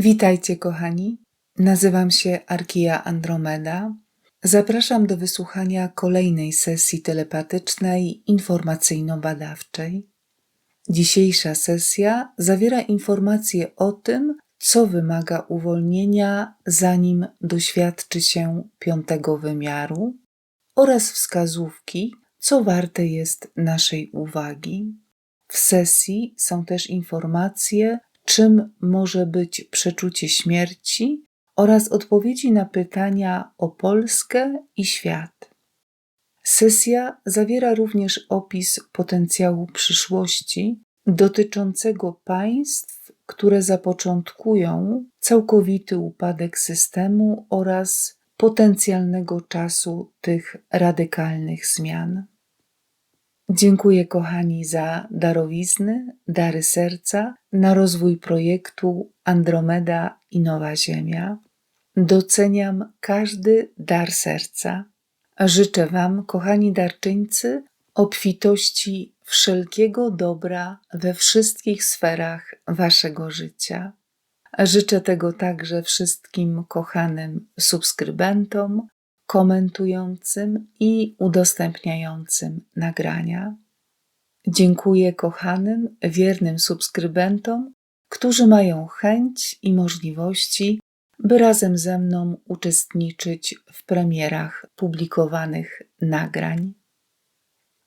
Witajcie, kochani. Nazywam się Arkija Andromeda. Zapraszam do wysłuchania kolejnej sesji telepatycznej informacyjno-badawczej. Dzisiejsza sesja zawiera informacje o tym, co wymaga uwolnienia, zanim doświadczy się piątego wymiaru, oraz wskazówki, co warte jest naszej uwagi. W sesji są też informacje, czym może być przeczucie śmierci oraz odpowiedzi na pytania o Polskę i świat. Sesja zawiera również opis potencjału przyszłości dotyczącego państw, które zapoczątkują całkowity upadek systemu oraz potencjalnego czasu tych radykalnych zmian. Dziękuję, kochani, za darowizny, dary serca na rozwój projektu Andromeda i Nowa Ziemia. Doceniam każdy dar serca. Życzę Wam, kochani darczyńcy, obfitości wszelkiego dobra we wszystkich sferach Waszego życia. Życzę tego także wszystkim kochanym subskrybentom, komentującym i udostępniającym nagrania. Dziękuję kochanym, wiernym subskrybentom, którzy mają chęć i możliwości, by razem ze mną uczestniczyć w premierach publikowanych nagrań.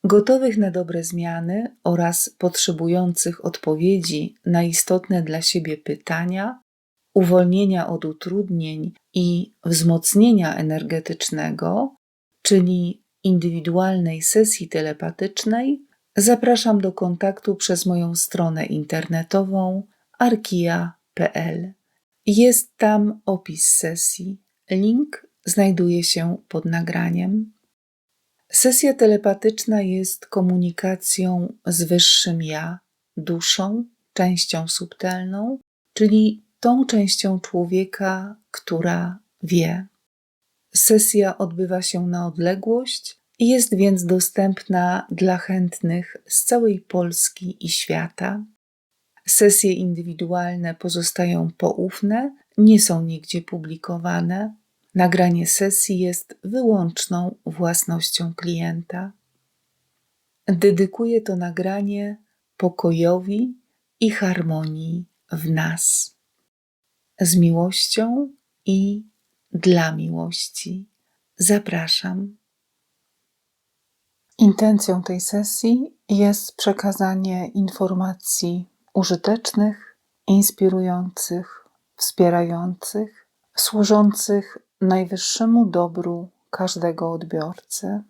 Gotowych na dobre zmiany oraz potrzebujących odpowiedzi na istotne dla siebie pytania uwolnienia od utrudnień i wzmocnienia energetycznego, czyli indywidualnej sesji telepatycznej, zapraszam do kontaktu przez moją stronę internetową arkia.pl. Jest tam opis sesji. Link znajduje się pod nagraniem. Sesja telepatyczna jest komunikacją z wyższym ja, duszą, częścią subtelną, czyli tą częścią człowieka, która wie. Sesja odbywa się na odległość i jest więc dostępna dla chętnych z całej Polski i świata. Sesje indywidualne pozostają poufne, nie są nigdzie publikowane. Nagranie sesji jest wyłączną własnością klienta. Dedykuję to nagranie pokojowi i harmonii w nas z miłością i dla miłości. Zapraszam. Intencją tej sesji jest przekazanie informacji użytecznych, inspirujących, wspierających, służących najwyższemu dobru każdego odbiorcy.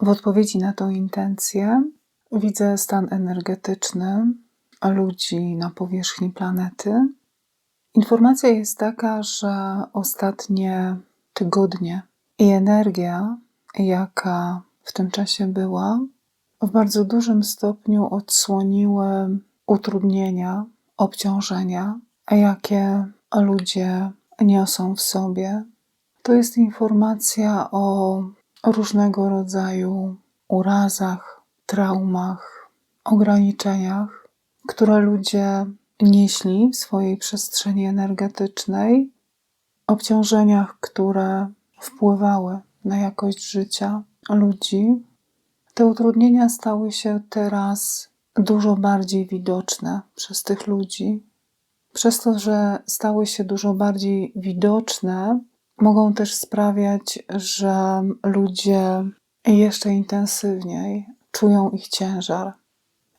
W odpowiedzi na tą intencję widzę stan energetyczny ludzi na powierzchni planety Informacja jest taka, że ostatnie tygodnie i energia, jaka w tym czasie była, w bardzo dużym stopniu odsłoniły utrudnienia, obciążenia, jakie ludzie niosą w sobie. To jest informacja o różnego rodzaju urazach, traumach, ograniczeniach, które ludzie nieśli w swojej przestrzeni energetycznej, obciążeniach, które wpływały na jakość życia ludzi, te utrudnienia stały się teraz dużo bardziej widoczne przez tych ludzi. Przez to, że stały się dużo bardziej widoczne, mogą też sprawiać, że ludzie jeszcze intensywniej czują ich ciężar.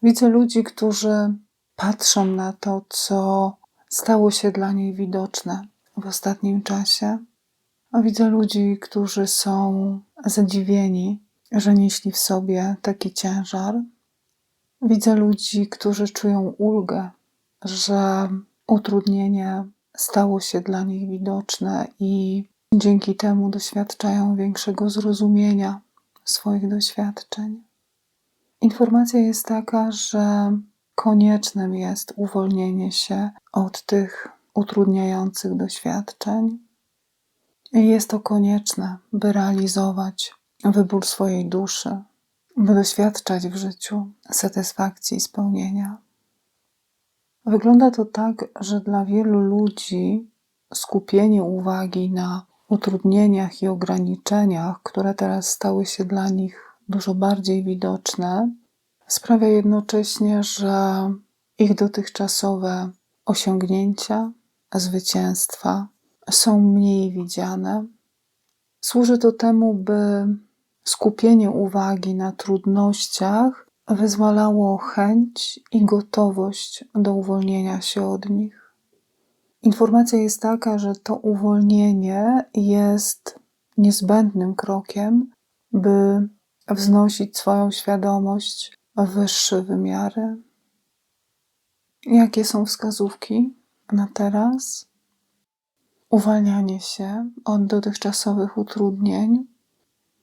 Widzę ludzi, którzy patrzą na to, co stało się dla niej widoczne w ostatnim czasie. Widzę ludzi, którzy są zadziwieni, że nieśli w sobie taki ciężar. Widzę ludzi, którzy czują ulgę, że utrudnienie stało się dla nich widoczne i dzięki temu doświadczają większego zrozumienia swoich doświadczeń. Informacja jest taka, że koniecznym jest uwolnienie się od tych utrudniających doświadczeń. I jest to konieczne, by realizować wybór swojej duszy, by doświadczać w życiu satysfakcji i spełnienia. Wygląda to tak, że dla wielu ludzi skupienie uwagi na utrudnieniach i ograniczeniach, które teraz stały się dla nich dużo bardziej widoczne, sprawia jednocześnie, że ich dotychczasowe osiągnięcia, zwycięstwa są mniej widziane. Służy to temu, by skupienie uwagi na trudnościach wyzwalało chęć i gotowość do uwolnienia się od nich. Informacja jest taka, że to uwolnienie jest niezbędnym krokiem, by wznosić swoją świadomość wyższe wymiary. Jakie są wskazówki na teraz? Uwalnianie się od dotychczasowych utrudnień,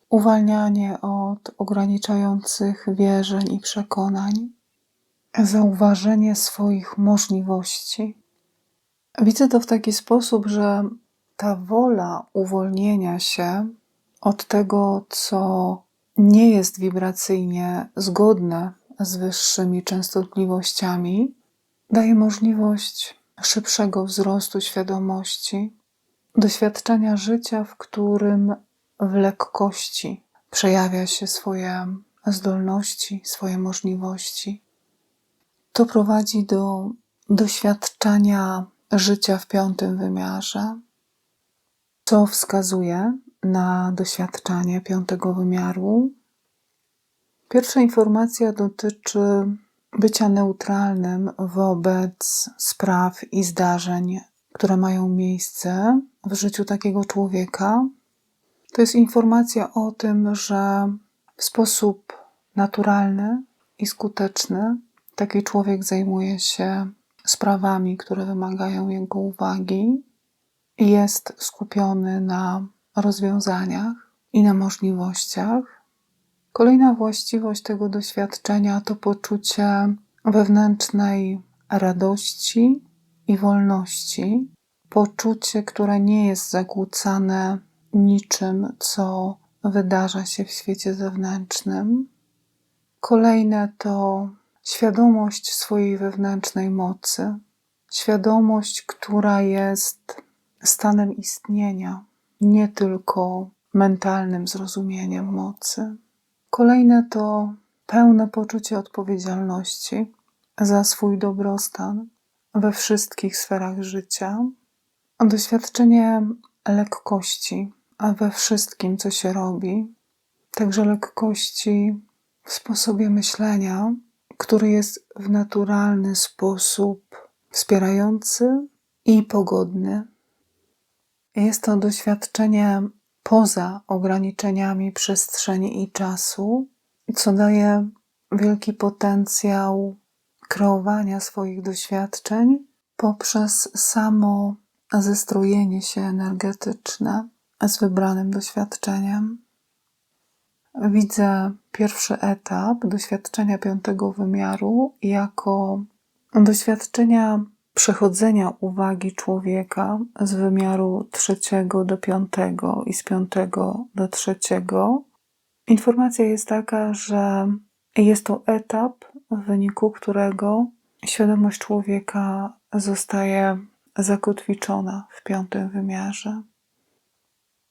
uwalnianie od ograniczających wierzeń i przekonań, zauważenie swoich możliwości. Widzę to w taki sposób, że ta wola uwolnienia się od tego, co nie jest wibracyjnie zgodne z wyższymi częstotliwościami, daje możliwość szybszego wzrostu świadomości, doświadczenia życia, w którym w lekkości przejawia się swoje zdolności, swoje możliwości. To prowadzi do doświadczenia życia w piątym wymiarze, co wskazuje na doświadczanie piątego wymiaru. Pierwsza informacja dotyczy bycia neutralnym wobec spraw i zdarzeń, które mają miejsce w życiu takiego człowieka. To jest informacja o tym, że w sposób naturalny i skuteczny taki człowiek zajmuje się sprawami, które wymagają jego uwagi, i jest skupiony na rozwiązaniach i na możliwościach. Kolejna właściwość tego doświadczenia to poczucie wewnętrznej radości i wolności, poczucie, które nie jest zakłócane niczym, co wydarza się w świecie zewnętrznym. Kolejne to świadomość swojej wewnętrznej mocy, świadomość, która jest stanem istnienia, nie tylko mentalnym zrozumieniem mocy. Kolejne to pełne poczucie odpowiedzialności za swój dobrostan we wszystkich sferach życia, doświadczenie lekkości we wszystkim, co się robi, także lekkości w sposobie myślenia, który jest w naturalny sposób wspierający i pogodny. Jest to doświadczenie poza ograniczeniami przestrzeni i czasu, co daje wielki potencjał kreowania swoich doświadczeń poprzez samo zestrojenie się energetyczne z wybranym doświadczeniem. Widzę pierwszy etap doświadczenia piątego wymiaru jako doświadczenia przechodzenia uwagi człowieka z wymiaru trzeciego do piątego i z piątego do trzeciego. Informacja jest taka, że jest to etap, w wyniku którego świadomość człowieka zostaje zakotwiczona w piątym wymiarze.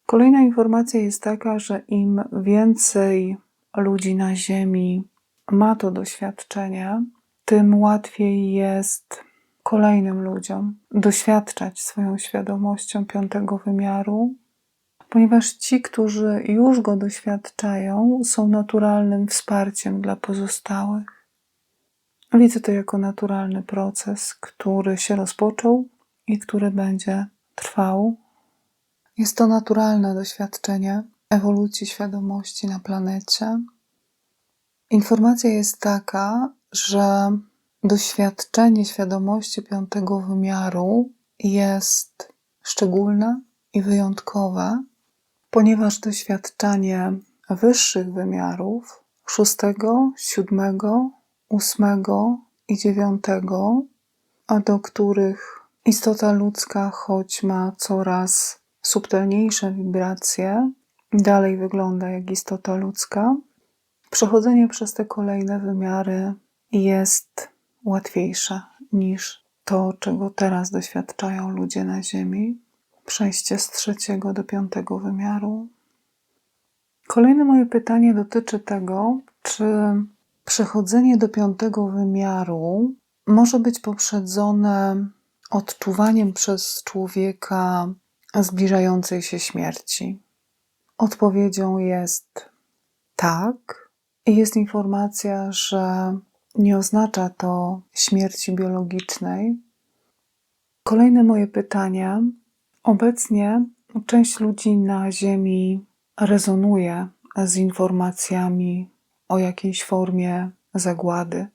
Kolejna informacja jest taka, że im więcej ludzi na Ziemi ma to doświadczenie, tym łatwiej jest kolejnym ludziom doświadczać swoją świadomością piątego wymiaru, ponieważ ci, którzy już go doświadczają, są naturalnym wsparciem dla pozostałych. Widzę to jako naturalny proces, który się rozpoczął i który będzie trwał. Jest to naturalne doświadczenie ewolucji świadomości na planecie. Informacja jest taka, że doświadczenie świadomości piątego wymiaru jest szczególne i wyjątkowe, ponieważ doświadczanie wyższych wymiarów szóstego, siódmego, ósmego i dziewiątego, a do których istota ludzka, choć ma coraz subtelniejsze wibracje, dalej wygląda jak istota ludzka. Przechodzenie przez te kolejne wymiary jest łatwiejsze niż to, czego teraz doświadczają ludzie na Ziemi, przejście z trzeciego do piątego wymiaru. Kolejne moje pytanie dotyczy tego, czy przechodzenie do piątego wymiaru może być poprzedzone odczuwaniem przez człowieka zbliżającej się śmierci. Odpowiedzią jest tak. I jest informacja, że nie oznacza to śmierci biologicznej. Kolejne moje pytanie. Obecnie część ludzi na Ziemi rezonuje z informacjami o jakiejś formie zagłady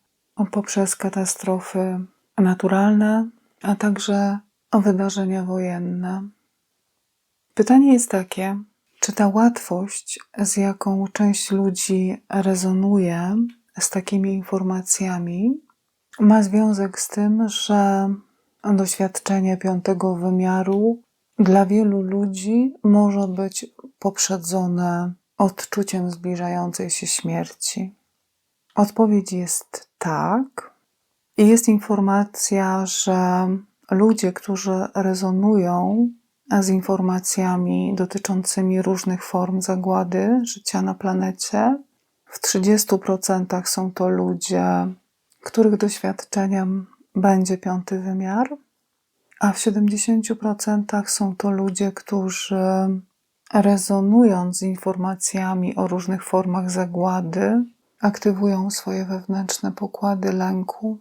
poprzez katastrofy naturalne, a także wydarzenia wojenne. Pytanie jest takie, czy ta łatwość, z jaką część ludzi rezonuje z takimi informacjami, ma związek z tym, że doświadczenie piątego wymiaru dla wielu ludzi może być poprzedzone odczuciem zbliżającej się śmierci? Odpowiedź jest tak. I jest informacja, że ludzie, którzy rezonują z informacjami dotyczącymi różnych form zagłady życia na planecie. W 30% są to ludzie, których doświadczeniem będzie piąty wymiar, a w 70% są to ludzie, którzy rezonując z informacjami o różnych formach zagłady, aktywują swoje wewnętrzne pokłady lęku.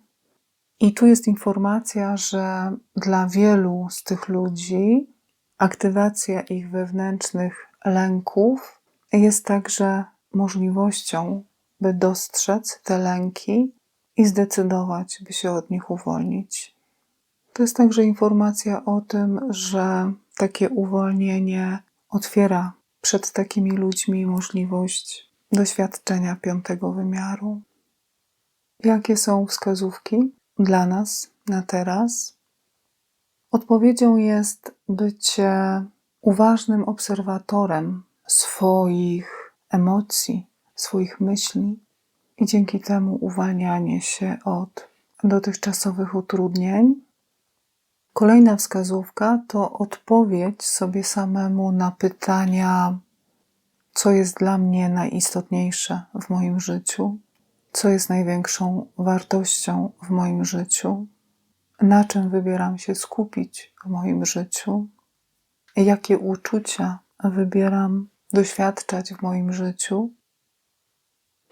I tu jest informacja, że dla wielu z tych ludzi Aktywacja ich wewnętrznych lęków jest także możliwością, by dostrzec te lęki i zdecydować, by się od nich uwolnić. To jest także informacja o tym, że takie uwolnienie otwiera przed takimi ludźmi możliwość doświadczenia piątego wymiaru. Jakie są wskazówki dla nas na teraz? Odpowiedzią jest bycie uważnym obserwatorem swoich emocji, swoich myśli i dzięki temu uwalnianie się od dotychczasowych utrudnień. Kolejna wskazówka to odpowiedź sobie samemu na pytania, co jest dla mnie najistotniejsze w moim życiu, co jest największą wartością w moim życiu na czym wybieram się skupić w moim życiu, jakie uczucia wybieram doświadczać w moim życiu.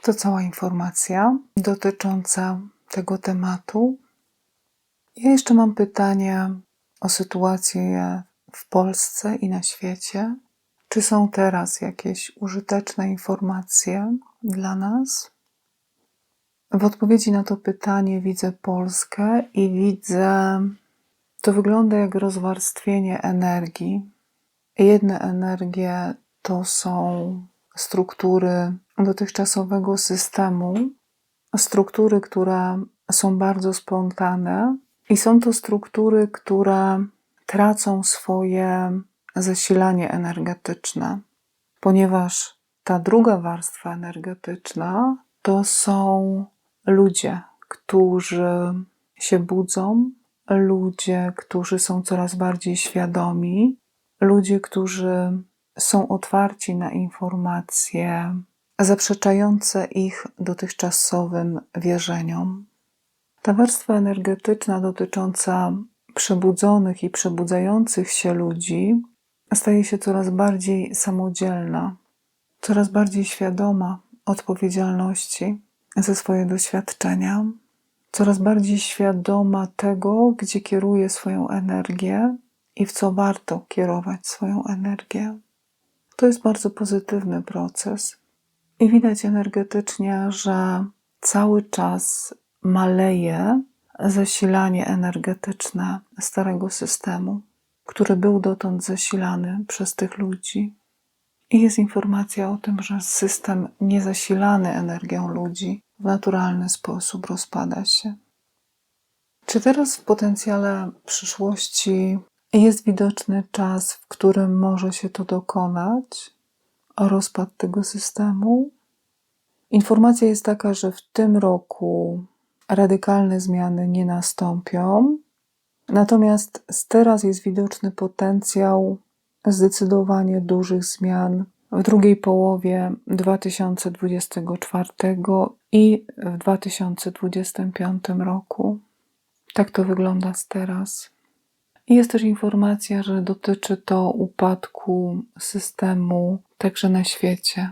To cała informacja dotycząca tego tematu. Ja jeszcze mam pytanie o sytuację w Polsce i na świecie. Czy są teraz jakieś użyteczne informacje dla nas? W odpowiedzi na to pytanie widzę Polskę i widzę, to wygląda jak rozwarstwienie energii. Jedne energie to są struktury dotychczasowego systemu, struktury, które są bardzo spontane, i są to struktury, które tracą swoje zasilanie energetyczne, ponieważ ta druga warstwa energetyczna to są ludzie, którzy się budzą, ludzie, którzy są coraz bardziej świadomi, ludzie, którzy są otwarci na informacje zaprzeczające ich dotychczasowym wierzeniom. Ta warstwa energetyczna dotycząca przebudzonych i przebudzających się ludzi staje się coraz bardziej samodzielna, coraz bardziej świadoma odpowiedzialności ze swoje doświadczenia, coraz bardziej świadoma tego, gdzie kieruje swoją energię i w co warto kierować swoją energię. To jest bardzo pozytywny proces. I widać energetycznie, że cały czas maleje zasilanie energetyczne starego systemu, który był dotąd zasilany przez tych ludzi. I jest informacja o tym, że system niezasilany energią ludzi w naturalny sposób rozpada się. Czy teraz w potencjale przyszłości jest widoczny czas, w którym może się to dokonać? Rozpad tego systemu? Informacja jest taka, że w tym roku radykalne zmiany nie nastąpią, Natomiast teraz jest widoczny potencjał zdecydowanie dużych zmian w drugiej połowie 2024 i w 2025 roku. Tak to wygląda z teraz. Jest też informacja, że dotyczy to upadku systemu także na świecie.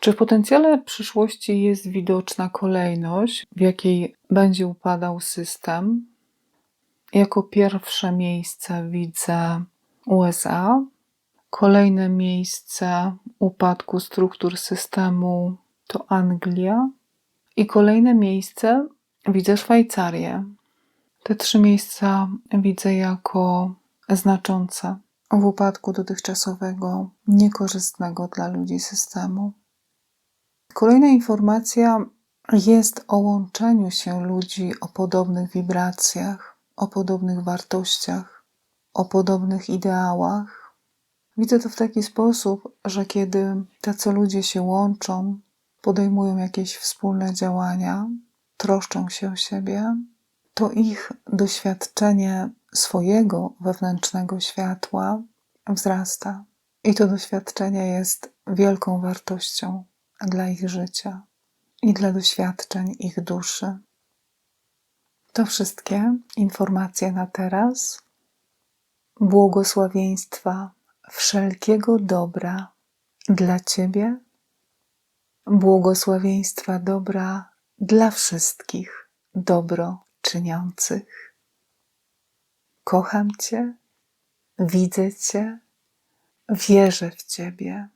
Czy w potencjale przyszłości jest widoczna kolejność, w jakiej będzie upadał system? Jako pierwsze miejsce widzę USA, kolejne miejsce upadku struktur systemu to Anglia i kolejne miejsce widzę Szwajcarię. Te trzy miejsca widzę jako znaczące w upadku dotychczasowego, niekorzystnego dla ludzi systemu. Kolejna informacja jest o łączeniu się ludzi o podobnych wibracjach, o podobnych wartościach, o podobnych ideałach. Widzę to w taki sposób, że kiedy tacy ludzie się łączą, podejmują jakieś wspólne działania, troszczą się o siebie, to ich doświadczenie swojego wewnętrznego światła wzrasta. I to doświadczenie jest wielką wartością dla ich życia i dla doświadczeń ich duszy. To wszystkie informacje na teraz. Błogosławieństwa wszelkiego dobra dla Ciebie, błogosławieństwa dobra dla wszystkich dobro czyniących. Kocham Cię, widzę Cię, wierzę w Ciebie.